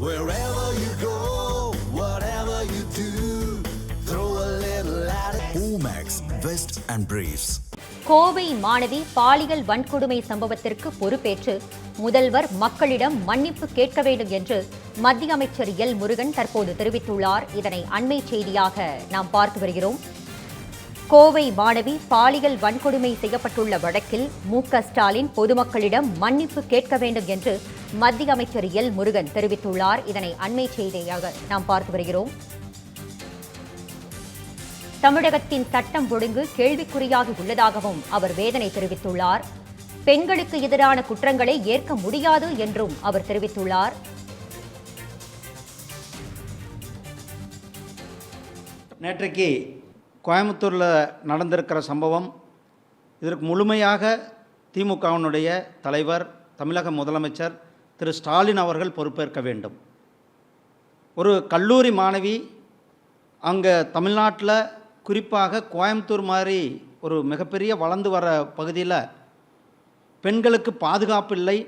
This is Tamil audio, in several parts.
Wherever you go, whatever you do, throw a little at it. Omax, Vest and Briefs. Kovai மாணவி பாலியல் வன்கொடுமை சம்பவத்திற்கு பொறுப்பேற்று முதல்வர் மக்களிடம் மன்னிப்பு கேட்க வேண்டும் என்று மத்திய அமைச்சர் எல் முருகன் தற்போது தெரிவித்துள்ளார் இதனை அண்மை செய்தியாக நாம் பார்த்து வருகிறோம் கோவை மாணவி பாலியல் வன்கொடுமை செய்யப்பட்டுள்ள வழக்கில் மு ஸ்டாலின் பொதுமக்களிடம் மன்னிப்பு கேட்க வேண்டும் என்று மத்திய அமைச்சர் எல் முருகன் தெரிவித்துள்ளார். இதனை அண்மை செய்தியாக நாம் பார்த்து வருகிறோம். தமிழகத்தின் சட்டம் ஒழுங்கு கேள்விக்குறியாகி உள்ளதாகவும் அவர் வேதனை தெரிவித்துள்ளார். பெண்களுக்கு எதிரான குற்றங்களை ஏற்க முடியாது என்றும் அவர் தெரிவித்துள்ளார். நேற்றைக்கு கோயம்புத்தூரில் நடந்திருக்கிற சம்பவம் இதற்கு முழுமையாக திமுகவினுடைய தலைவர் தமிழக முதலமைச்சர் திரு. ஸ்டாலின் அவர்கள் பொறுப்பேற்க வேண்டும். ஒரு கல்லூரி மாணவி அங்கே தமிழ்நாட்டில் குறிப்பாக கோயம்புத்தூர் மாதிரி ஒரு மிகப்பெரிய வளர்ந்து வர பகுதியில் பெண்களுக்கு பாதுகாப்பு இல்லை.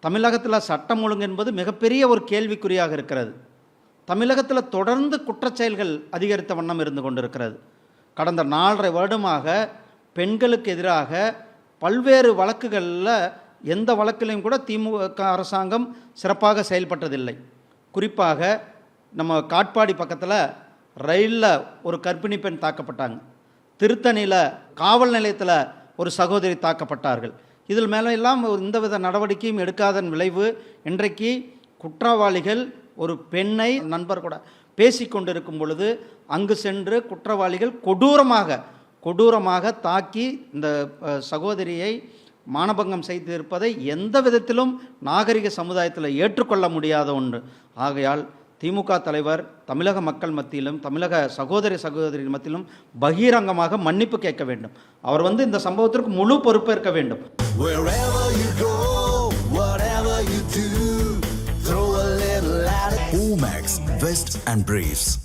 தமிழகத்தில் சட்டம் ஒழுங்கு என்பது மிகப்பெரிய ஒரு கேள்விக்குறியாக இருக்கிறது. தமிழகத்தில் தொடர்ந்து குற்றச்செயல்கள் அதிகரித்த வண்ணம் இருந்து கொண்டிருக்கிறது. கடந்த நாலரை வருடமாக பெண்களுக்கு எதிராக பல்வேறு வழக்குகளில் எந்த வழக்கிலையும் கூட திமுக அரசாங்கம் சிறப்பாக செயல்பட்டதில்லை. குறிப்பாக நம்ம காட்பாடி பக்கத்தில் ரயிலில் ஒரு கர்ப்பிணி பெண் தாக்கப்பட்டாங்க. திருத்தணியில் காவல் நிலையத்தில் ஒரு சகோதரி தாக்கப்பட்டார்கள். இதில் மேலே எல்லாம் எந்தவித நடவடிக்கையும் எடுக்காதன் விளைவு. இன்றைக்கு குற்றவாளிகள் ஒரு பெண்ணை நண்பர் கூட பேசி கொண்டிருக்கும் பொழுது அங்கு சென்று குற்றவாளிகள் கொடூரமாக கொடூரமாக தாக்கி இந்த சகோதரியை மானபங்கம் செய்திருப்பதை எந்த விதத்திலும் நாகரிக சமுதாயத்தில் ஏற்றுக்கொள்ள முடியாத ஒன்று. ஆகையால் திமுக தலைவர் தமிழக மக்கள் மத்தியிலும் தமிழக சகோதரி சகோதரி மத்தியிலும் பகிரங்கமாக மன்னிப்பு கேட்க வேண்டும். அவர் வந்து இந்த சம்பவத்திற்கு முழு பொறுப்பேற்க வேண்டும். Pool Max, vests, and Briefs.